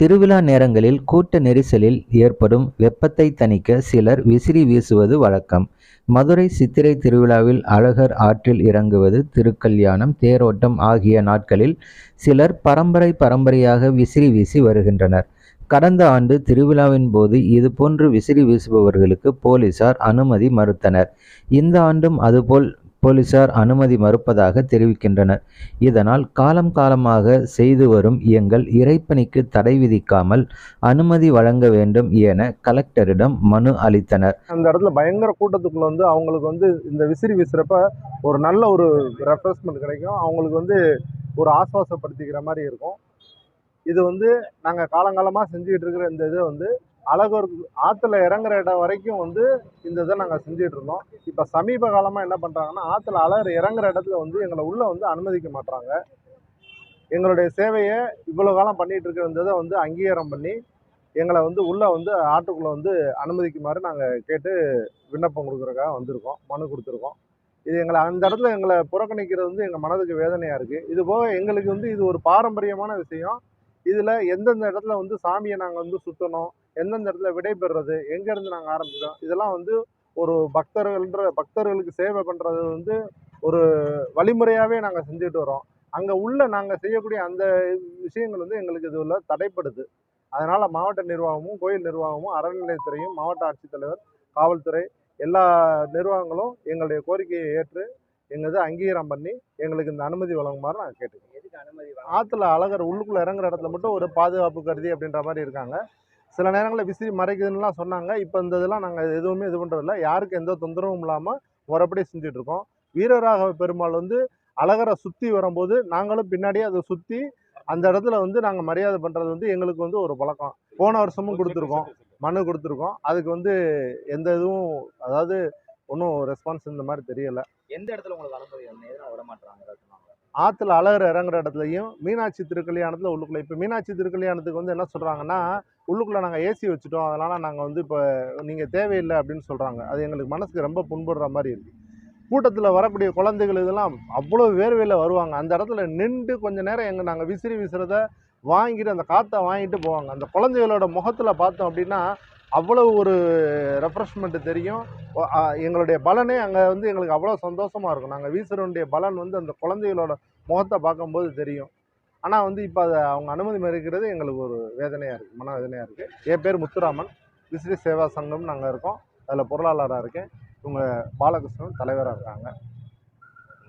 திருவிழா நேரங்களில் கூட்ட நெரிசலில் ஏற்படும் வெப்பத்தை தணிக்க சிலர் விசிறி வீசுவது வழக்கம். மதுரை சித்திரை திருவிழாவில் அழகர் ஆற்றில் இறங்குவது திருக்கல்யாணம் தேரோட்டம் ஆகிய நாட்களில் சிலர் பரம்பரை பரம்பரையாக விசிறி வீசி வருகின்றனர். கடந்த ஆண்டு திருவிழாவின் போது இதுபோன்று விசிறி வீசுபவர்களுக்கு போலீசார் அனுமதி மறுத்தனர். இந்த ஆண்டும் அதுபோல் போலீசார் அனுமதி மறுப்பதாக தெரிவிக்கின்றனர். இதனால் காலம் காலமாக செய்து வரும் எங்கள் இறைப்பணிக்கு தடை விதிக்காமல் அனுமதி வழங்க வேண்டும் என கலெக்டரிடம் மனு அளித்தனர். அந்த இடத்துல பயங்கர கூட்டத்துக்குள்ள வந்து அவங்களுக்கு வந்து இந்த விசிறி வீசுறப்ப ஒரு நல்ல ஒரு ரெஃப்ரெஷ்மெண்ட் கிடைக்கும். அவங்களுக்கு வந்து ஒரு ஆசுவாசப்படுத்திக்கிற மாதிரி இருக்கும். இது வந்து நாங்கள் காலங்காலமாக செஞ்சுக்கிட்டு இருக்கிற இந்த இதை வந்து அழகர் ஆற்றுல இறங்குற இடம் வரைக்கும் வந்து இந்த இதை நாங்கள் செஞ்சுட்டு இருந்தோம். இப்போ சமீப காலமாக என்ன பண்ணுறாங்கன்னா ஆற்றுல அழகர் இறங்குற இடத்துல வந்து எங்களை உள்ளே வந்து அனுமதிக்க மாட்றாங்க. எங்களுடைய சேவையை இவ்வளோ காலம் பண்ணிகிட்டு இருக்கிறதை வந்து அங்கீகாரம் பண்ணி எங்களை வந்து உள்ளே வந்து ஆட்டுக்குள்ளே வந்து அனுமதிக்குமாறு நாங்கள் கேட்டு விண்ணப்பம் கொடுக்குறக்காக வந்திருக்கோம். மனு கொடுத்துருக்கோம். இது எங்களை அந்த இடத்துல எங்களை புறக்கணிக்கிறது வந்து எங்கள் மனதுக்கு வேதனையாக இருக்குது இது போக எங்களுக்கு வந்து இது ஒரு பாரம்பரியமான விஷயம். இதில் எந்தெந்த இடத்துல வந்து சாமியை நாங்கள் வந்து சுற்றணும் எந்தெந்த இடத்துல விடைபெறுறது எங்கேருந்து நாங்கள் ஆரம்பிக்கிறோம் இதெல்லாம் வந்து ஒரு பக்தர்கள்ன்ற பக்தர்களுக்கு சேவை பண்ணுறது வந்து ஒரு வழிமுறையாகவே நாங்கள் செஞ்சுட்டு வரோம். அங்கே உள்ள நாங்கள் செய்யக்கூடிய அந்த விஷயங்கள் வந்து எங்களுக்கு இது உள்ள தடைப்படுது. அதனால் மாவட்ட நிர்வாகமும் கோயில் நிர்வாகமும் அறநிலையத்துறையும் மாவட்ட ஆட்சித்தலைவர் காவல்துறை எல்லா நிர்வாகங்களும் எங்களுடைய கோரிக்கையை ஏற்று எங்கள் இதை அங்கீகாரம் பண்ணி எங்களுக்கு இந்த அனுமதி வழங்குமாறு நான் அனுமதி ஆற்றுல அழகர் உள்ளுக்குள்ளே இறங்குற இடத்துல மட்டும் ஒரு பாதுகாப்பு கருதி அப்படின்ற மாதிரி இருக்காங்க. சில நேரங்களில் விசிறி மறைக்குதுன்னுலாம் சொன்னாங்க. இப்போ இந்த இதெல்லாம் நாங்கள் எதுவுமே இது பண்ணுறதில்ல யாருக்கும் எந்த தொந்தரவும் இல்லாமல் முறைப்படி செஞ்சுட்டு இருக்கோம் வீரராகவ பெருமாள் வந்து அழகரை சுற்றி வரும்போது நாங்களும் பின்னாடியே அதை சுற்றி அந்த இடத்துல வந்து நாங்கள் மரியாதை பண்ணுறது வந்து எங்களுக்கு வந்து ஒரு பழக்கம். போன வருஷமும் கொடுத்துருக்கோம். மனு கொடுத்துருக்கோம். அதுக்கு வந்து எந்த இதுவும் அதாவது ஒன்றும் ரெஸ்பான்ஸ் இந்த மாதிரி தெரியலை. எந்த இடத்துல உங்களுக்கு அனுமதி விட மாட்டாங்க? ஆற்றுல அழகர் இறங்குற இடத்துலையும் மீனாட்சி திருக்கல்யாணத்தில் உள்ளுக்குள்ளே இப்போ மீனாட்சி திருக்கல்யாணத்துக்கு வந்து என்ன சொல்கிறாங்கன்னா உள்ளுக்குள்ளே நாங்கள் ஏசி வச்சுட்டோம். அதனால் நாங்கள் வந்து இப்போ நீங்கள் தேவையில்லை அப்படின்னு சொல்கிறாங்க அது எங்களுக்கு மனசுக்கு ரொம்ப புண்படுற மாதிரி இருக்குது கூட்டத்தில் வரக்கூடிய குழந்தைகள் இதெல்லாம் அவ்வளோ வேர்வையில் வருவாங்க. அந்த இடத்துல நின்று கொஞ்ச நேரம் எங்கள் நாங்கள் விசிறி வீசுறத வாங்கிட்டு அந்த காற்றை வாங்கிட்டு போவாங்க. அந்த குழந்தைகளோட முகத்தில் பார்த்தோம் அப்படின்னா அவ்வளோ ஒரு ரெஃப்ரெஷ்மெண்ட்டு தெரியும். எங்களுடைய பலனே அங்கே வந்து எங்களுக்கு அவ்வளோ சந்தோஷமாக இருக்கும். நாங்கள் வீசுறவனுடைய பலன் வந்து அந்த குழந்தைகளோட முகத்தை பார்க்கும்போது தெரியும். ஆனால் வந்து இப்போ அதை அவங்க அனுமதி மறுக்கிறது எங்களுக்கு ஒரு வேதனையாக இருக்குது மனவேதனையாக இருக்குது என் பேர் முத்துராமன். விசிறி சேவா சங்கம் நாங்கள் இருக்கோம். அதில் பொருளாளராக இருக்கேன். இவங்க பாலகிருஷ்ணன் தலைவராக இருக்காங்க.